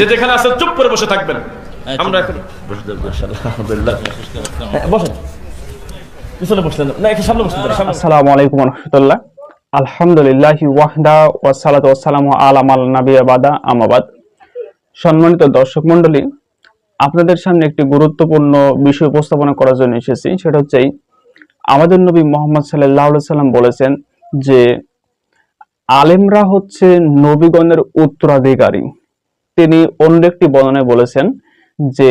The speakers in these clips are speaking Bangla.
যে যেখানে আছেন চুপ করে বসে থাকবেন। আমরা এখন হ্যাঁ, বসেন। পিছনে বসলেন। না একটু সামনে বসলেন আসসালামু আলাইকুম রহমতুল্লাহ। আলহামদুলিল্লাহ ওয়াহদা আলাম আল নাবি আবাদা আমাবাদ সম্মানিত দর্শক মন্ডলী আপনাদের সামনে একটি গুরুত্বপূর্ণ বিষয় উপস্থাপনা করার জন্য এসেছি। সেটা হচ্ছে আমাদের নবী মোহাম্মদ সাল্লাহ সাল্লাম বলেছেন যে আলেমরা হচ্ছে নবীগণের উত্তরাধিকারী। তিনি অন্য একটি বর্ণনায় বলেছেন যে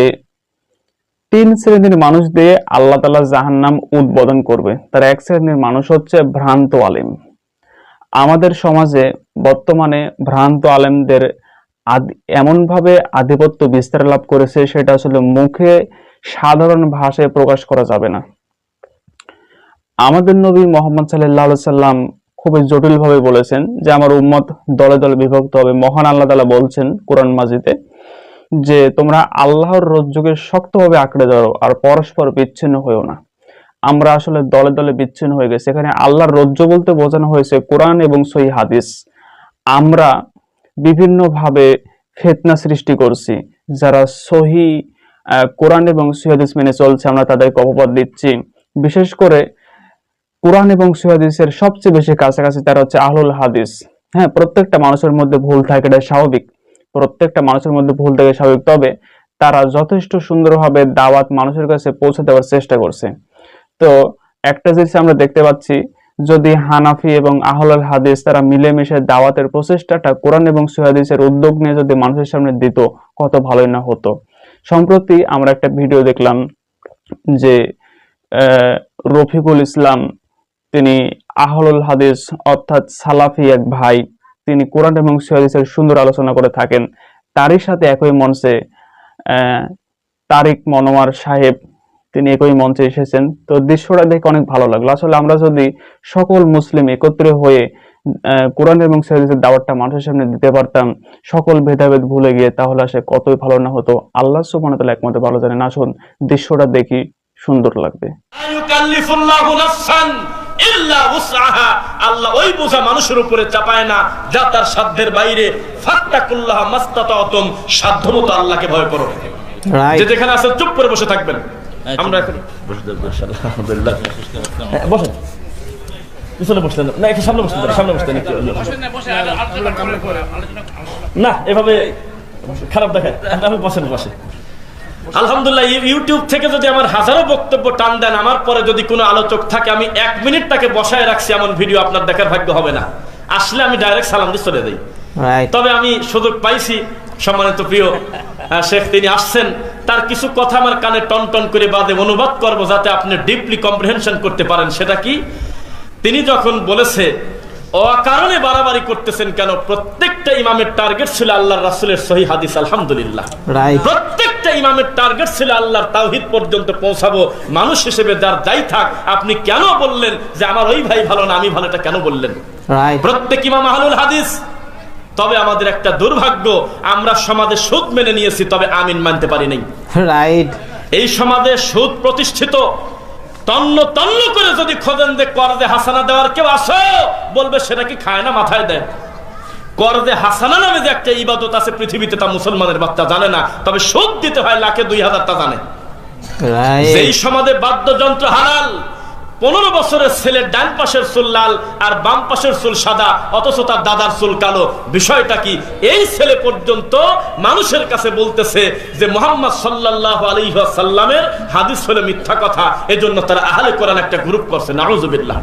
তিন শ্রেণির মানুষ দিয়ে আল্লাহ তালা জাহান্নাম উদ্বোধন করবে। তার এক শ্রেণির মানুষ হচ্ছে ভ্রান্ত আলেম। আমাদের সমাজে বর্তমানে ভ্রান্ত আলেমদের এমনভাবে আধিপত্য বিস্তার লাভ করেছে সেটা আসলে মুখে সাধারণ ভাষায় প্রকাশ করা যাবে না। আমাদের নবী মোহাম্মদ সাল্লাহ সাল্লাম খুবই জটিলভাবে বলেছেন যে আমার উম্মত দলে দলে বিভক্ত হবে। মহান আল্লাহ তালা বলছেন কোরআন মাজিদে যে তোমরা আল্লাহর রজ্জুকে শক্তভাবে আঁকড়ে ধরো আর পরস্পর বিচ্ছিন্ন হয়েও না। আমরা আসলে দলে দলে বিচ্ছিন্ন হয়ে গেছি। এখানে আল্লাহর রজ্জু বলতে বোঝানো হয়েছে কোরআন এবং সহি হাদিস। আমরা বিভিন্নভাবে ফেতনা সৃষ্টি করছি। যারা সহি কোরআন এবং সহি হাদিস মেনে চলছে, আমরা তাদেরকে অপবাদ দিচ্ছি। বিশেষ করে কোরআন এবং সহি হাদিসের সবচেয়ে বেশি কাছাকাছি তারা হচ্ছে আহলুল হাদিস। হ্যাঁ প্রত্যেকটা মানুষের মধ্যে ভুল থাকে এটা স্বাভাবিক। প্রত্যেকটা মানুষের মধ্যে ভুল থাকে স্বাভাবিক। তবে তারা যথেষ্ট সুন্দরভাবে দাওয়াত মানুষের কাছে পৌঁছে দেওয়ার চেষ্টা করছে। তো একটা জিনিস আমরা দেখতে পাচ্ছি, যদি হানাফি এবং আহলাল হাদিস তারা মিলেমিশে দাওয়াতের প্রচেষ্টাটা কোরআন এবং সুহাদিসের উদ্যোগ নিয়ে যদি মানুষের সামনে দিত, কত ভালোই না হতো। সম্প্রতি আমরা একটা ভিডিও দেখলাম যে রফিকুল ইসলাম তিনি আহলুল হাদিস, অর্থাৎ সালাফি এক ভাই। তিনি কোরআন এবং সুহাদিসের সুন্দর আলোচনা করে থাকেন। তারই সাথে একই মঞ্চে তারিক মনোয়ার সাহেব, তিনি একই মঞ্চে এসেছেন। তো দৃশ্যটা দেখে অনেক ভালো লাগল। আসলে আমরা যদি সকল মুসলিম একত্রে হয়ে কোরআন এবং সহিদের দাওয়াতটা মানুষের সামনে দিতে পারতাম, সকল ভেদাভেদ ভুলে গিয়ে, তাহলে সে কতই ভালো না হতো। আল্লাহ সুবহানাহু তাআলা একমাত্র ভালো জানেন। আসুন, দৃশ্যটা দেখি, সুন্দর লাগবে। ইল্লা উসআহা। আল্লাহ ওই বোঝা মানুষের উপরে চাপায় না যা তার সাধ্যের বাইরে। ফাত্তাকুল্লাহ মাস্তাতাতুম সাধ্যমতো আল্লাহকে ভয় করো। যে যেখানে আছেন চুপ করে বসে থাকবেন। আমরা এখন আলহামদুলিল্লাহ। হ্যাঁ, বসেন। পিছনে বসলেন। না একটু সামনে বসলেন সামনে বসলেন না এভাবে খারাপ দেখায়। আমি বসেন বসে আলহামদুলিল্লাহ ইউটিউব থেকে যদি আমার হাজারো বক্তব্য টান দেন আমার পরে যদি কোনো আলোচক থাকে আমি এক মিনিট তাকে বসায় রাখছি এমন ভিডিও আপনার দেখার ভাগ্য হবে না। আসলে আমি ডাইরেক্ট সালাম দিয়ে চলে দিই তবে আমি সুযোগ পাইছি সম্মানিত প্রিয় শেখ তিনি আসছেন। তার কিছু কথা আমার কানে টন টন করে বাদে অনুবাদ করব যাতে আপনি ডিপলি কম্প্রিহেনশন করতে পারেন। সেটা কি? তিনি যখন বলেছে অকারণে বাড়াবাড়ি করতেছেন কেন? প্রত্যেকটা ইমামের টার্গেট ছিল আল্লাহ রাসুলের সহি হাদিস আলহামদুলিল্লাহ। রাইট প্রত্যেকটা ইমামের টার্গেট ছিল আল্লাহর তাওহিদ পর্যন্ত পৌঁছাবো। মানুষ হিসেবে যার যাই থাক আপনি কেন বললেন যে আমার ওই ভাই ভালো না আমি ভালোটা কেন বললেন? প্রত্যেক ইমাম আহলুল হাদিস। তবে আমাদের একটা দুর্ভাগ্য আমরা সমাজে সুদ মেনে নিয়েছি তবে আমিন মানতে পারি নাই। রাইট এই সমাজে সুদ প্রতিষ্ঠিত তন্ন তন্ন করে যদি খোঁজেন যে করদে হাসানা দেওয়ার কেউ আসো বলবে সেটা কি খায় না মাথায় দেয়। করদে হাসানা নামে যে একটা ইবাদত আছে পৃথিবীতে তা মুসলমানের বাচ্চা জানে না। তবে সুদ দিতে হয় লাখে দুই হাজার তা জানে। যেই সমাজে বাদ্যযন্ত্র হালাল পনেরো বছরের ছেলের ডান পাশের চুল লাল আর বাম পাশের চুল সাদা অথচ তার দাদার চুল কালো। বিষয়টা কি? এই ছেলে পর্যন্ত মানুষের কাছে বলতেছে যে মোহাম্মদ সাল্লাহ আলহাসাল্লামের হাদিস হলে মিথ্যা কথা। এজন্য তারা আহলে কোরআন একটা গ্রুপ করছে নাউজুবিল্লাহ।